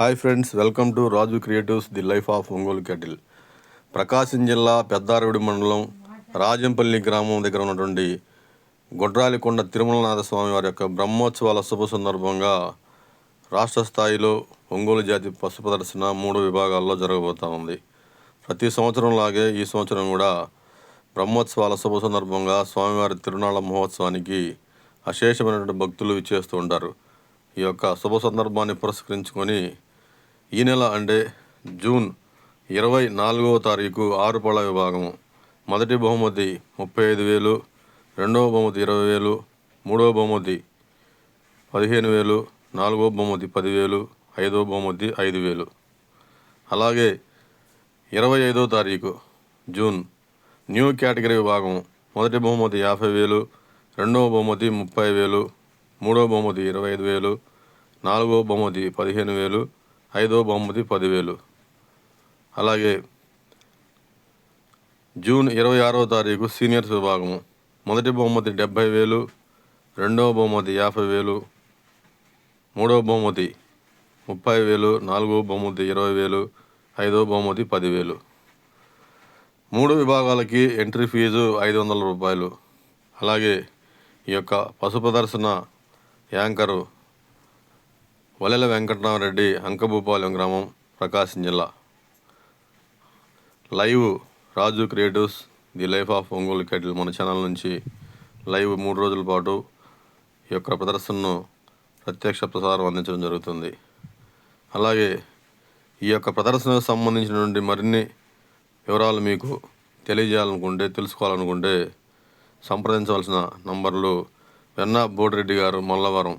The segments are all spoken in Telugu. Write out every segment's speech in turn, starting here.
Hi friends welcome to Raju creatives the life of Ongole cattle Prakasam జిల్లా పెద్దారవిడి మండలం రాజంపల్లి గ్రామం దగ్గర ఉన్నటువంటి గొడ్రాలికొండ తిరుమలనాథ స్వామి వారి యొక్క బ్రహ్మోత్సవాల శుభ సందర్భంగా రాష్ట్ర స్థాయిలో ఒంగోలు జాతి పశు ప్రదర్శన మూడు విభాగాల్లో జరగబోతా ఉంది. ప్రతి సంవత్సరం లాగే ఈ సంవత్సరం కూడా బ్రహ్మోత్సవాల శుభ సందర్భంగా స్వామివారి తిరునాళ్ళ మహోత్సవానికి అశేషమైనటువంటి భక్తులు ఇచ్చేస్తూ ఉంటారు. ఈ యొక్క శుభ సందర్భాన్ని పురస్కరించుకొని ఈ నెల అంటే జూన్ ఇరవై నాలుగవ తారీఖు ఆరుపళ విభాగము. మొదటి బహుమతి ముప్పై ఐదు వేలు రెండవ బహుమతి ఇరవై వేలు మూడవ బహుమతి పదిహేను వేలు నాలుగవ బహుమతి పదివేలు ఐదవ బహుమతి ఐదు వేలు. అలాగే ఇరవై ఐదవ తారీఖు జూన్ న్యూ కేటగిరీ విభాగం మొదటి బహుమతి యాభై వేలు రెండవ బహుమతి ముప్పై వేలు మూడవ బహుమతి ఇరవై ఐదు వేలు నాలుగవ బహుమతి పదిహేను వేలు ఐదవ బహుమతి పదివేలు. అలాగే జూన్ ఇరవై ఆరవ తారీఖు సీనియర్స్ విభాగము. మొదటి బహుమతి డెబ్భై వేలు రెండవ బహుమతి యాభై వేలు మూడవ బహుమతి ముప్పై వేలు నాలుగవ బహుమతి ఇరవై వేలు ఐదవ బహుమతి పదివేలు. మూడు విభాగాలకి ఎంట్రీ ఫీజు ఐదు వందల రూపాయలు. అలాగే ఈ యొక్క పశు ప్రదర్శన యాంకరు వలెల వెంకటరామరెడ్డి అంకభూపాలెం గ్రామం ప్రకాశం జిల్లా. Live Raju creatives the life of Ongole cattle మన ఛానల్ నుంచి లైవ్ మూడు రోజుల పాటు ఈ యొక్క ప్రదర్శనను ప్రత్యక్ష ప్రసారం అందించడం జరుగుతుంది. అలాగే ఈ యొక్క ప్రదర్శనకు సంబంధించినటువంటి మరిన్ని వివరాలు మీకు తెలియజేయాలనుకుంటే తెలుసుకోవాలనుకుంటే సంప్రదించవలసిన నంబర్లు వెన్న బోడిరెడ్డి గారు మల్లవరం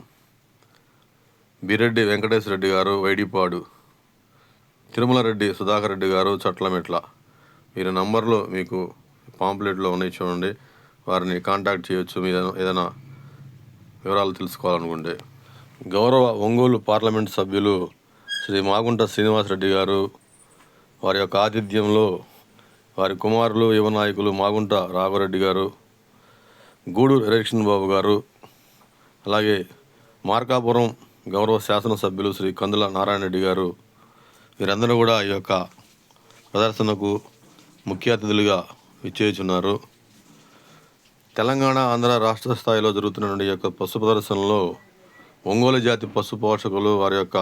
బిరెడ్డి వెంకటేశ్వర రెడ్డి గారు వైడిపాడు. తిరుమల రెడ్డి సుధాకర్ రెడ్డి గారు చట్లమెట్ల. వీరి నంబర్లు మీకు పాంప్లెట్లో ఉన్నాయి చూడండి. వారిని కాంటాక్ట్ చేయొచ్చు. మీద ఏదైనా వివరాలు తెలుసుకోవాలనుకుంటే. గౌరవ ఒంగోలు పార్లమెంట్ సభ్యులు శ్రీ మాగుంట శ్రీనివాసరెడ్డి గారు వారి యొక్క ఆతిథ్యంలో వారి కుమారులు యువ నాయకులు మాగుంట రాఘవరెడ్డి గారు గూడూరు ఎరక్షన్ బాబు గారు అలాగే మార్కాపురం గౌరవ శాసనసభ్యులు శ్రీ కందుల నారాయణ రెడ్డి గారు వీరందరూ కూడా ఈ యొక్క ప్రదర్శనకు ముఖ్య అతిథులుగా విచ్చేయుచున్నారు. తెలంగాణ ఆంధ్ర రాష్ట్ర స్థాయిలో జరుగుతున్నటువంటి ఈ యొక్క పశు ప్రదర్శనలో ఒంగోలు జాతి పశు పోషకులు వారి యొక్క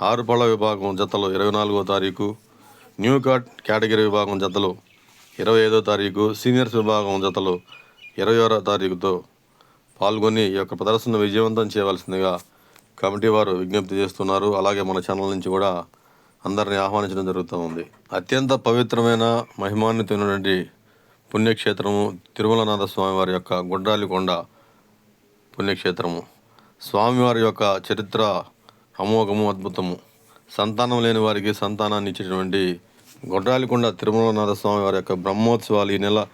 ఆరు పళ్ళ విభాగం జతలు ఇరవై నాలుగో తారీఖు న్యూ కార్ట్ కేటగిరీ విభాగం జతలు ఇరవై ఐదో తారీఖు సీనియర్స్ విభాగం జతలు ఇరవై ఆరో తారీఖుతో పాల్గొని ఈ యొక్క ప్రదర్శన విజయవంతం చేయవలసిందిగా కమిటీ వారు విజ్ఞప్తి చేస్తున్నారు. అలాగే మన ఛానల్ నుంచి కూడా అందరిని ఆహ్వానించడం జరుగుతూ ఉంది. అత్యంత పవిత్రమైన మహిమాన్వితమైనటువంటి పుణ్యక్షేత్రము తిరుమలనాథ స్వామి వారి యొక్క గుడ్రాలికొండ పుణ్యక్షేత్రము. స్వామివారి యొక్క చరిత్ర అమోఘము అద్భుతము. సంతానం లేని వారికి సంతానాన్ని ఇచ్చేటువంటి గొడ్రాలికొండ తిరుమలనాథ స్వామి వారి యొక్క బ్రహ్మోత్సవాలు ఈ నెల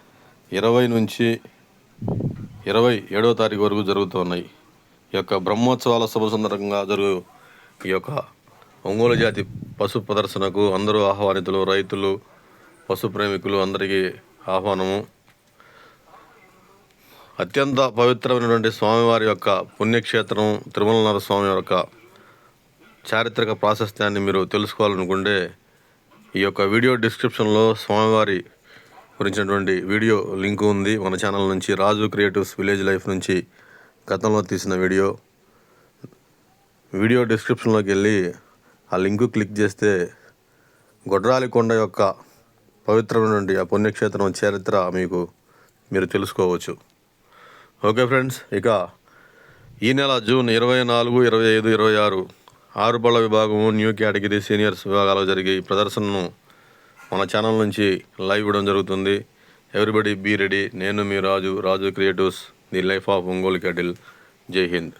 ఇరవై నుంచి ఇరవై ఏడవ తారీఖు వరకు జరుగుతూ ఉన్నాయి. యొక్క బ్రహ్మోత్సవాల శుభ సందర్భంగా జరుగు ఈ యొక్క ఒంగోలు జాతి పశు ప్రదర్శనకు అందరూ ఆహ్వానితులు రైతులు పశు ప్రేమికులు అందరికీ ఆహ్వానము. అత్యంత పవిత్రమైనటువంటి స్వామివారి యొక్క పుణ్యక్షేత్రం తిరుమలనాథ స్వామి యొక్క చారిత్రక ప్రాశస్త్యాన్ని మీరు తెలుసుకోవాలనుకుంటే ఈ యొక్క వీడియో డిస్క్రిప్షన్లో స్వామివారి గురించినటువంటి వీడియో లింక్ ఉంది. మన ఛానల్ నుంచి రాజు క్రియేటివ్స్ విలేజ్ లైఫ్ నుంచి గతంలో తీసిన వీడియో. వీడియో డిస్క్రిప్షన్లోకి వెళ్ళి ఆ లింకు క్లిక్ చేస్తే గొడ్రాలి కొండ యొక్క పవిత్రమైనటువంటి ఆ పుణ్యక్షేత్రం చరిత్ర మీకు మీరు తెలుసుకోవచ్చు. ఓకే ఫ్రెండ్స్ ఇక ఈ నెల జూన్ ఇరవై నాలుగు ఇరవై ఐదు ఇరవై ఆరు ఆరు బళ్ళ విభాగము న్యూ కేటగిరీ సీనియర్స్ విభాగాలు జరిగే ఈ ప్రదర్శనను మన ఛానల్ నుంచి లైవ్ ఇవ్వడం జరుగుతుంది. ఎవ్రీబడి బీ రెడీ నేను మీ Raju Raju creatives. The life of Ongole cattle జై హింద్.